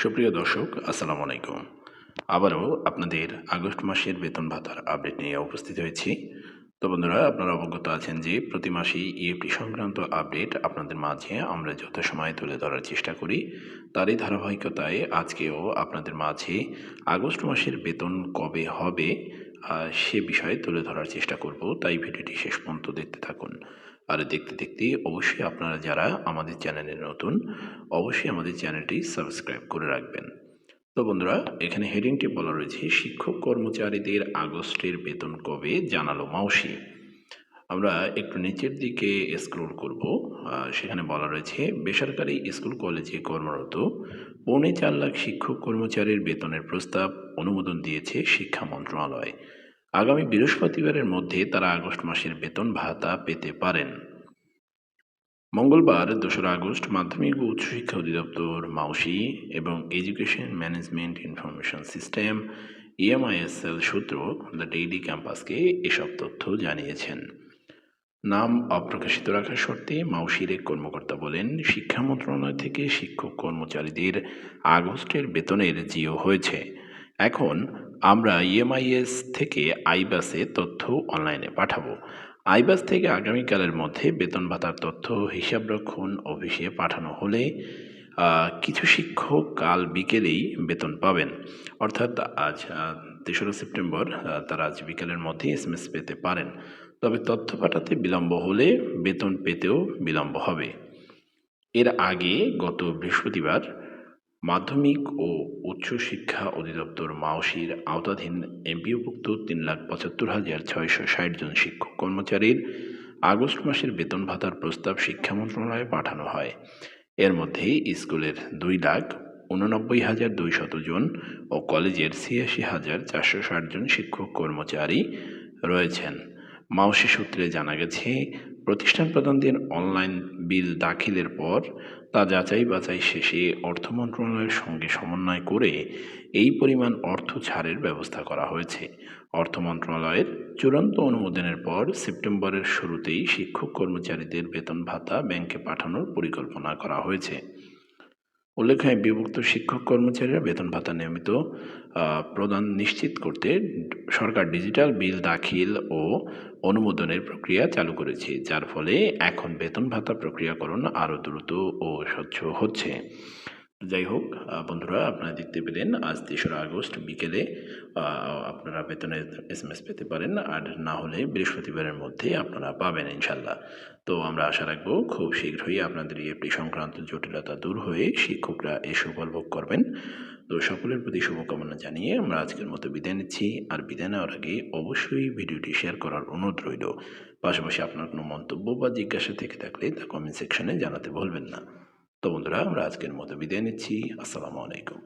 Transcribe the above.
সুপ্রিয় দর্শক, আসসালামু আলাইকুম। আবারও আপনাদের আগস্ট মাসের বেতন ভাতার আপডেট নিয়ে উপস্থিত হয়েছি। তো বন্ধুরা, আপনারা অবগত আছেন যে প্রতি মাসেই ইএফটি সংক্রান্ত আপডেট আপনাদের মাঝে আমরা যথাসময়ে তুলে ধরার চেষ্টা করি, তারই ধারাবাহিকতায় আজকেও আপনাদের মাঝে আগস্ট মাসের বেতন কবে হবে সে বিষয়ে তুলে ধরার চেষ্টা করব। তাই ভিডিওটি শেষ পর্যন্ত দেখতে থাকুন। আর দেখতে দেখতে অবশ্যই আপনারা যারা আমাদের চ্যানেলে নতুন, অবশ্যই আমাদের চ্যানেলটি সাবস্ক্রাইব করে রাখবেন। তো বন্ধুরা, এখানে হেডিংটি বলা রয়েছে, শিক্ষক কর্মচারীদের আগস্টের বেতন কবে? জানালো মাউসি। আমরা একটু নিচের দিকে স্ক্রোল করব সেখানে বলা রয়েছে, বেসরকারি স্কুল কলেজে কর্মরত পৌনে চার লাখ শিক্ষক কর্মচারীর বেতনের প্রস্তাব অনুমোদন দিয়েছে শিক্ষা মন্ত্রণালয়। আগামী বৃহস্পতিবারের মধ্যে তারা আগস্ট মাসের বেতন ভাতা পেতে পারেন। মঙ্গলবার দোসরা আগস্ট মাধ্যমিক ও উচ্চশিক্ষা অধিদপ্তর, মাউসি এবং education management information system, EMISL সূত্র দ্য ডেইলি ক্যাম্পাসকে এসব তথ্য জানিয়েছেন। নাম অপ্রকাশিত রাখার শর্তে মাউসির এক কর্মকর্তা বলেন, শিক্ষা মন্ত্রণালয় থেকে শিক্ষক কর্মচারীদের আগস্টের বেতনের জিও হয়েছে। এখন আমরা ইএমআইএস থেকে আইবাসে তথ্য অনলাইনে পাঠাবো। আইবাস থেকে আগামীকালের মধ্যে বেতন ভাতার তথ্য হিসাবরক্ষণ অফিসে পাঠানো হলে কিছু শিক্ষক কাল বিকেলেই বেতন পাবেন। অর্থাৎ আজ তেসরা সেপ্টেম্বর তারা আজ বিকেলের মধ্যে এস পেতে পারেন। তবে তথ্য পাঠাতে বিলম্ব হলে বেতন পেতেও বিলম্ব হবে। এর আগে গত বৃহস্পতিবার মাধ্যমিক ও উচ্চশিক্ষা অধিদপ্তর মাওসির আওতাধীন এমপিওভুক্ত তিন লাখ পঁচাত্তর হাজার ছয়শো ষাট জন শিক্ষক কর্মচারীর আগস্ট মাসের বেতন ভাতার প্রস্তাব শিক্ষা মন্ত্রণালয়ে পাঠানো হয়। এর মধ্যে স্কুলের দুই লাখ উননব্বই হাজার দুইশত জন ও কলেজের ছিয়াশি হাজার চারশো ষাট জন শিক্ষক কর্মচারী রয়েছেন। মাওসি সূত্রে জানা গেছে, প্রতিষ্ঠান প্রধানদের অনলাইন বিল দাখিলের পর তা যাচাই বাছাই শেষে অর্থ মন্ত্রণালয়ের সঙ্গে সমন্বয় করে এই পরিমাণ অর্থ ছাড়ের ব্যবস্থা করা হয়েছে। অর্থ মন্ত্রণালয়ের চূড়ান্ত অনুমোদনের পর সেপ্টেম্বরের শুরুতেই শিক্ষক কর্মচারীদের বেতন ভাতা ব্যাংকে পাঠানোর পরিকল্পনা করা হয়েছে। উল্লেখ্য বিভক্ত শিক্ষক কর্মচারীরা বেতন ভাতা নিয়মিত প্রদান নিশ্চিত করতে সরকার ডিজিটাল বিল, দাখিল ও অনুমোদনের প্রক্রিয়া চালু করেছে, যার ফলে এখন বেতন ভাতা প্রক্রিয়াকরণ আরও দ্রুত ও স্বচ্ছ হচ্ছে। যাই হোক বন্ধুরা, আপনারা দেখতে পেলেন আজ তেসরা আগস্ট, বিকেলে আপনারা বেতনের এস এম এস পেতে পারেন, আর না হলে বৃহস্পতিবারের মধ্যে আপনারা পাবেন ইনশাল্লাহ তো আমরা আশা রাখব খুব শীঘ্রই আপনাদের ইএফটি সংক্রান্ত জটিলতা দূর হয়ে শিক্ষকরা এই সুফল ভোগ করবেন। তো সকলের প্রতি শুভকামনা জানিয়ে আমরা আজকের মতো বিদায় নিচ্ছি, আর বিদায় নেওয়ার আগে অবশ্যই ভিডিওটি শেয়ার করার অনুরোধ রইল। পাশাপাশি আপনার কোনো মন্তব্য বা জিজ্ঞাসা থেকে থাকলে তা কমেন্ট সেকশনে জানাতে ভুলবেন না। তো বন্ধুরা আমরা আজকের মতো বিদায় নিচ্ছি আসসালামু আলাইকুম